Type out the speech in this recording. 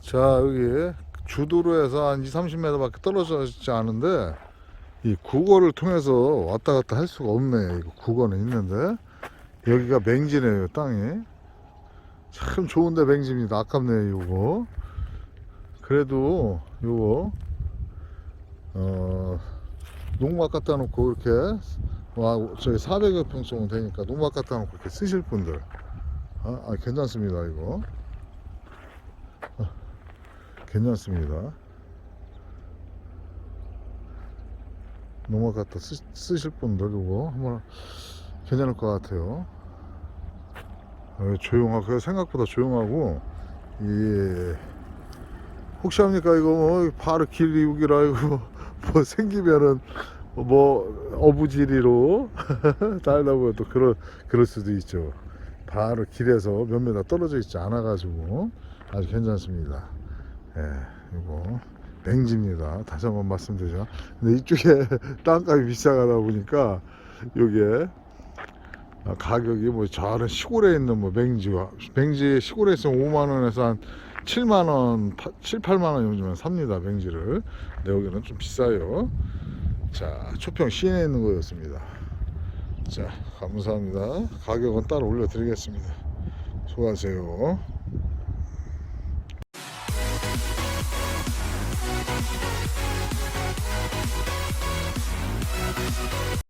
자 여기 주도로에서 한 2, 30m밖에 떨어져 있지 않은데 이 국어를 통해서 왔다 갔다 할 수가 없네. 이거 국어는 있는데. 여기가 맹지네요 땅이. 참 좋은데 맹지입니다. 아깝네요 이거. 그래도 요거 어 농막 갖다 놓고 이렇게 와 저기 400여 평 정도 되니까 농막 갖다 놓고 이렇게 쓰실 분들. 아, 아, 괜찮습니다 이거. 아, 괜찮습니다 농막 갖다 쓰, 쓰실 분들 이거 한번 괜찮을 것 같아요 어, 조용하고 생각보다 조용하고 이 혹시 합니까 이거 뭐 바로 길 이우기라 이거 뭐 생기면은 뭐 어부지리로 보면 또 그럴 그럴 수도 있죠. 바로 길에서 몇 메다 떨어져 있지 않아 가지고 아주 괜찮습니다. 예, 이거 맹지입니다. 다시 한번 말씀드리죠. 근데 이쪽에 땅값이 비싸가다 보니까 요게 아, 가격이 뭐 저는 시골에 있는 뭐 맹지와 맹지 시골에 있으면 5만 원에서 한 7만 원, 7, 8만 원 정도면 삽니다 맹지를. 근데 여기는 좀 비싸요. 자, 초평 시내에 있는 거였습니다. 자, 감사합니다. 가격은 따로 올려드리겠습니다. 수고하세요.